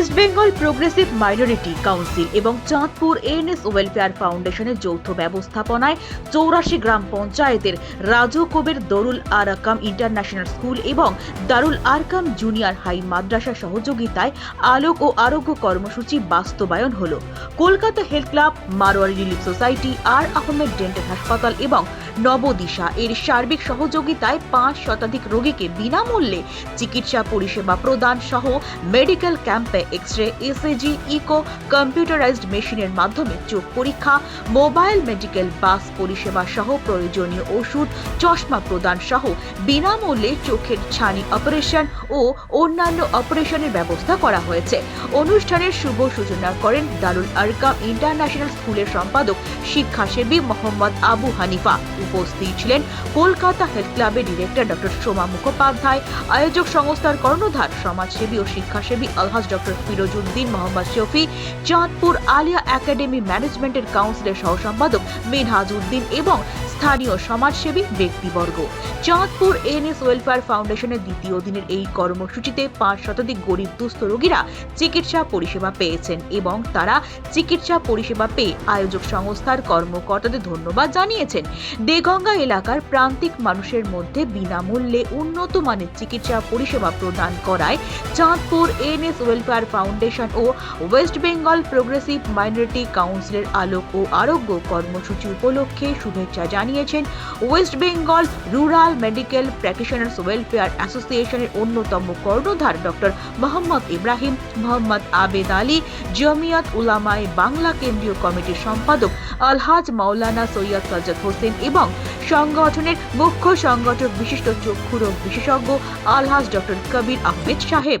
West Bengal progressive minority council এবং Chandpur NS welfare ফাউন্ডেশনের যৌথ ব্যবস্থাপনায় চৌরাশি গ্রাম পঞ্চায়েতের রাজু কবির, দরুল আরাকাম ইন্টারন্যাশনাল স্কুল এবং দারুল আরকাম জুনিয়র হাই মাদ্রাসা সহযোগিতায় আলোক ও আরোগ্য কর্মসূচি বাস্তবায়ন হল। Kolkata health club, Marwari relief society, আর আহমেদ ডেন্টাল হাসপাতাল এবং নবদিশা এর সার্বিক সহযোগিতায় পাঁচ শতাধিক রোগীকে বিনামূল্যে চিকিৎসা পরিষেবা প্রদান সহ মেডিকেল ক্যাম্পে X ray ECG eco computerised মেশিনের মাধ্যমে চোখ পরীক্ষা মোবাইল মেডিকেল বাস পরিষেবা সহ প্রয়োজনীয় ওষুধ, চশমা প্রদান সহ বিনামূল্যে চোখের ছানি অপারেশন ও অন্যান্য অপারেশনের ব্যবস্থা করা হয়েছে। অনুষ্ঠানের শুভ সূচনা করেন দারুল আরকাম ইন্টারন্যাশনাল স্কুলের সম্পাদক শিক্ষাসেবী মোহাম্মদ আবু হানিফা। উপস্থিত ছিলেন কলকাতা হেলথ ক্লাবের ডিরেক্টর ডক্টর সোমা মুখোপাধ্যায়, আয়োজক সংস্থার কর্ণধার, সমাজসেবী ও শিক্ষাসেবী আলহাজ ডক্টর ফিরোজউদ্দিন মোহাম্মদ শফি চাঁদপুর আলিয়া একাডেমি ম্যানেজমেন্টের কাউন্সিলের সহসম্পাদক মিনহাজ উদ্দিন এবং স্থানীয় সমাজসেবী ব্যক্তিবর্গ। চাঁদপুর এনএস ওয়েলফেয়ার ফাউন্ডেশনের দ্বিতীয় দিনের এই কর্মসূচিতে পাঁচ শতাধিক গরিব দুস্থ রোগীরা চিকিৎসা পরিষেবা পেয়েছেন এবং তারা চিকিৎসা পরিষেবা পেয়ে আয়োজক সংস্থার কর্মকর্তাদের ধন্যবাদ জানিয়েছেন। দেগঙ্গা এলাকার প্রান্তিক মানুষের মধ্যে বিনামূল্যে উন্নত মানের চিকিৎসা পরিষেবা প্রদান করায় চাঁদপুর এনএস ওয়েলফেয়ার ফাউন্ডেশন ও ওয়েস্ট বেঙ্গল প্রোগ্রেসিভ মাইনরিটি কাউন্সিলের আলোক ও আরোগ্য কর্মসূচি উপলক্ষে শুভেচ্ছা জানিয়েছেন, West Bengal rural medical practitioners welfare অ্যাসোসিয়েশনের অন্যতম কর্ণধার ডক্টর মোহাম্মদ ইব্রাহিম মোহাম্মদ আবেদ আলী, জমিয়াত উলামায় বাংলা কেন্দ্রীয় কমিটির সম্পাদক আলহাজ মাওলানা সৈয়দ সাজ্জাদ হোসেন এবং সংগঠনের মুখ্য সংগঠক বিশিষ্ট চক্ষু রোগ বিশেষজ্ঞ আলহাজ ডক্টর কবির আহমেদ সাহেব।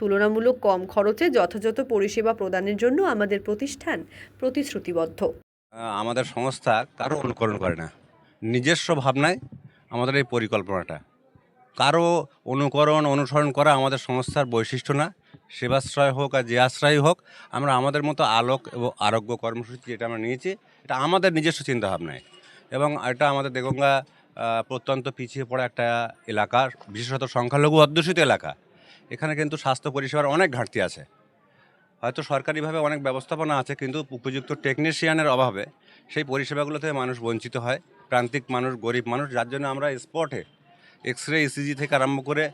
তুলনামূলক কম খরচে যথাযথ পরিষেবা প্রদানের জন্য আমাদের প্রতিষ্ঠান প্রতিশ্রুতিবদ্ধ। আমাদের সংস্থা কারও অনুকরণ করে না। নিজস্ব ভাবনায় আমাদের এই পরিকল্পনাটা। কারও অনুকরণ, অনুসরণ করা আমাদের সংস্থার বৈশিষ্ট্য না। সেবাশ্রয় হোক আর যে আশ্রয় হোক, আমরা আমাদের মতো আলোক এবং আরোগ্য কর্মসূচি যেটা আমরা নিয়েছি, এটা আমাদের নিজস্ব চিন্তাভাবনায়। এবং এটা আমাদের দেগঙ্গা প্রত্যন্ত পিছিয়ে পড়া একটা এলাকা, বিশেষত সংখ্যালঘু অধ্যুষিত এলাকা। এখানে কিন্তু স্বাস্থ্য পরিষেবার অনেক ঘাটতি আছে। হয়তো সরকারিভাবে অনেক ব্যবস্থাপনা আছে, কিন্তু উপযুক্ত টেকনিশিয়ানের অভাবে সেই পরিষেবাগুলো থেকে মানুষ বঞ্চিত হয়। প্রান্তিক মানুষ, গরিব মানুষ, যার জন্য আমরা স্পটে এক্স রে ইসিজি থেকে আরম্ভ করে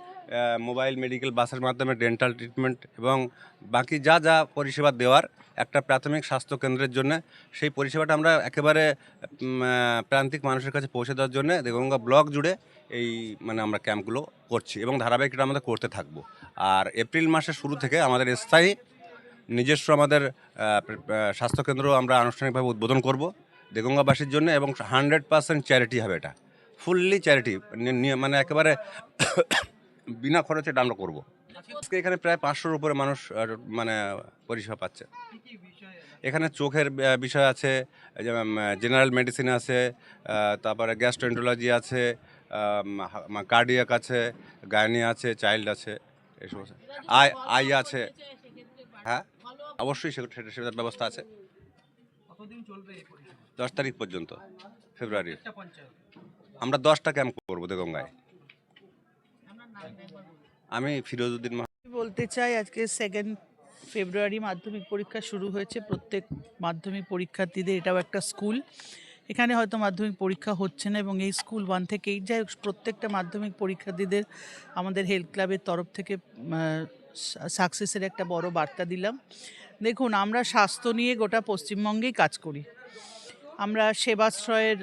মোবাইল মেডিকেল বাসের মাধ্যমে ডেন্টাল ট্রিটমেন্ট এবং বাকি যা যা পরিষেবা দেওয়ার একটা প্রাথমিক স্বাস্থ্য কেন্দ্রের জন্য, সেই পরিষেবাটা আমরা একেবারে প্রান্তিক মানুষের কাছে পৌঁছে দেওয়ার জন্য দেগঙ্গা ব্লক জুড়ে এই মানে আমরা ক্যাম্পগুলো করছি এবং ধারাবাহিক এটা আমাদের করতে থাকব। আর এপ্রিল মাসের শুরু থেকে আমাদের স্থায়ী, নিজস্ব আমাদের স্বাস্থ্যকেন্দ্র আমরা আনুষ্ঠানিকভাবে উদ্বোধন করব দেগঙ্গাবাসীর জন্য এবং হান্ড্রেড পার্সেন্ট চ্যারিটি হবে এটা। ফুললি চ্যারিটি মানে একেবারে বিনা খরচে এটা আমরা করব। আজকে এখানে প্রায় পাঁচশোর উপরে মানুষ মানে পরিষেবা পাচ্ছে। এখানে চোখের বিষয় আছে জেনারেল মেডিসিন আছে তারপরে গ্যাস্ট্রেন্টোলজি আছে কার্ডিয়াক আছে গাইনি আছে চাইল্ড আছে, এসব আছে। আই আই আছে। হ্যাঁ? অবশ্যই সেটা সেটা সেটার ব্যবস্থা আছে। দশ তারিখ পর্যন্ত ফেব্রুয়ারি আমরা দশটা ক্যাম্প করব দেগঙ্গায়। আমি ফিরোজউদ্দিন বলতে চাই, আজকে সেকেন্ড ফেব্রুয়ারি মাধ্যমিক পরীক্ষা শুরু হয়েছে। প্রত্যেক মাধ্যমিক পরীক্ষার্থীদের এটাও একটা স্কুল এখানে হয়তো মাধ্যমিক পরীক্ষা হচ্ছে না এবং এই স্কুল ওয়ান থেকে এইট যাই প্রত্যেকটা মাধ্যমিক পরীক্ষার্থীদের আমাদের হেলথ ক্লাবের তরফ থেকে সাকসেসের একটা বড় বার্তা দিলাম। দেখুন, আমরা স্বাস্থ্য নিয়ে গোটা পশ্চিমবঙ্গেই কাজ করি। আমরা সেবাশ্রয়ের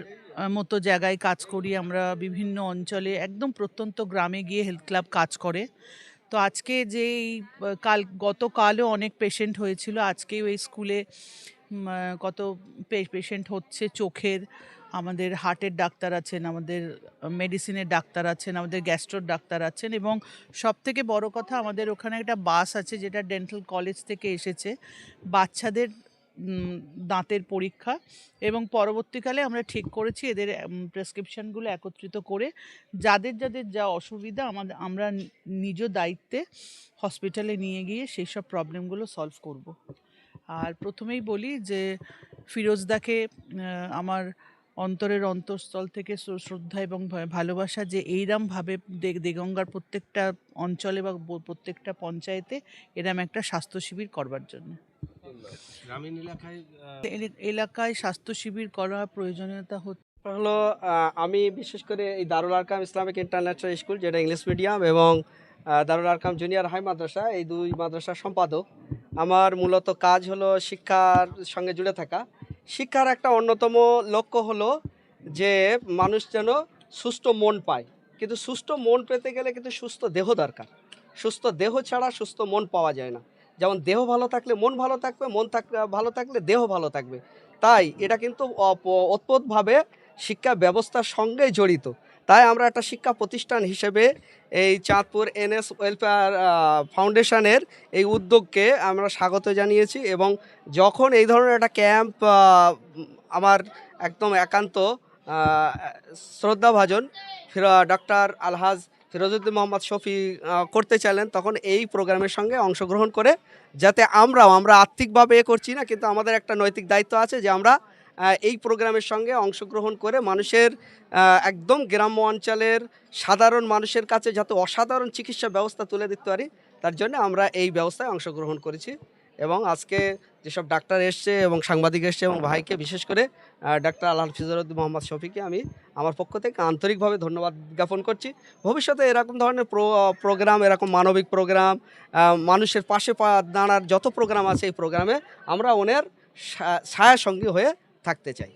মতো জায়গায় কাজ করি। আমরা বিভিন্ন অঞ্চলে একদম প্রত্যন্ত গ্রামে গিয়ে হেলথ ক্লাব কাজ করে। তো আজকে যে কাল, গতকালও অনেক পেশেন্ট হয়েছিল। আজকেও এই স্কুলে কত পেশেন্ট হচ্ছে চোখের। আমাদের হার্টের ডাক্তার আছেন, আমাদের মেডিসিনের ডাক্তার আছেন, আমাদের গ্যাস্ট্রোর ডাক্তার আছেন এবং সব থেকে বড় কথা আমাদের ওখানে একটা বাস আছে যেটা ডেন্টাল কলেজ থেকে এসেছে। বাচ্চাদের দাঁতের পরীক্ষা এবং পরবর্তীকালে আমরা ঠিক করেছি এদের প্রেসক্রিপশনগুলো একত্রিত করে যাদের যাদের যা অসুবিধা আমাদের আমরা নিজ দায়িত্বে হসপিটালে নিয়ে গিয়ে সেই সব প্রবলেমগুলো সলভ করব। আর প্রথমেই বলি যে ফিরোজদাকে আমার অন্তরের অন্তঃস্থল থেকে শ্রদ্ধা এবং ভালোবাসা যে এইরমভাবে দেগঙ্গার প্রত্যেকটা অঞ্চলে বা, প্রত্যেকটা পঞ্চায়েতে এরম একটা স্বাস্থ্য শিবির করবার জন্য। গ্রামীণ এলাকায় এ- এলাকায় স্বাস্থ্য শিবির করার প্রয়োজনীয়তা হচ্ছে হলো আমি বিশেষ করে এই Darul Arqam Islamic international school যেটা ইংলিশ মিডিয়াম এবং দারুল আরকাম জুনিয়র হাই মাদ্রাসা এই দুই মাদ্রাসার সম্পাদক। আমার মূলত কাজ হলো শিক্ষার সঙ্গে জুড়ে থাকা। শিক্ষার একটা অন্যতম লক্ষ্য হলো যে মানুষ যেন সুস্থ মন পায়। কিন্তু সুস্থ মন পেতে গেলে কিন্তু সুস্থ দেহ দরকার। সুস্থ দেহ ছাড়া সুস্থ মন পাওয়া যায় না। যেমন দেহ ভালো থাকলে মন ভালো থাকবে, মন থাক, ভালো থাকলে দেহ ভালো থাকবে। তাই এটা কিন্তু ওতপ্রোতভাবে শিক্ষা ব্যবস্থার সঙ্গে জড়িত। তাই আমরা একটা শিক্ষা প্রতিষ্ঠান হিসেবে এই চাঁদপুর এনএস ওয়েলফেয়ার ফাউন্ডেশনের এই উদ্যোগকে আমরা স্বাগত জানিয়েছি এবং যখন এই ধরনের একটা ক্যাম্প আমার একদম একান্ত শ্রদ্ধাভাজন ডক্টর আলহাজ ফিরোজুদ্দিন মোহাম্মদ শফি করতে চাইলেন, তখন এই প্রোগ্রামের সঙ্গে অংশগ্রহণ করে যাতে আমরাও, আমরা আর্থিকভাবে এ করছি না, কিন্তু আমাদের একটা নৈতিক দায়িত্ব আছে যে আমরা এই প্রোগ্রামের সঙ্গে অংশগ্রহণ করে মানুষের একদম গ্রাম্য অঞ্চলের সাধারণ মানুষের কাছে যাতে অসাধারণ চিকিৎসা ব্যবস্থা তুলে দিতে পারি, তার জন্য আমরা এই ব্যবস্থায় অংশগ্রহণ করেছি। এবং আজকে যেসব ডাক্তার এসছে এবং সাংবাদিক এসছে এবং ভাইকে, বিশেষ করে ডাক্তার আল্লাহ ফিজরুদ্দিন মোহাম্মদ শফিকে আমি আমার পক্ষ থেকে আন্তরিকভাবে ধন্যবাদ জ্ঞাপন করছি। ভবিষ্যতে এরকম ধরনের প্রো- প্রোগ্রাম, এরকম মানবিক প্রোগ্রাম মানুষের পাশে দাঁড়ার যত প্রোগ্রাম আছে এই প্রোগ্রামে আমরা ওনার ছায়া সঙ্গী হয়ে থাকতে চাই।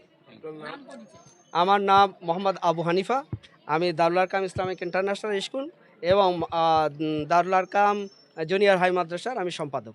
আমার নাম মোহাম্মদ আবু হানিফা। আমি Darul Arqam Islamic international school এবং দারুল আরকাম জুনিয়র হাই মাদ্রাসার আমি সম্পাদক।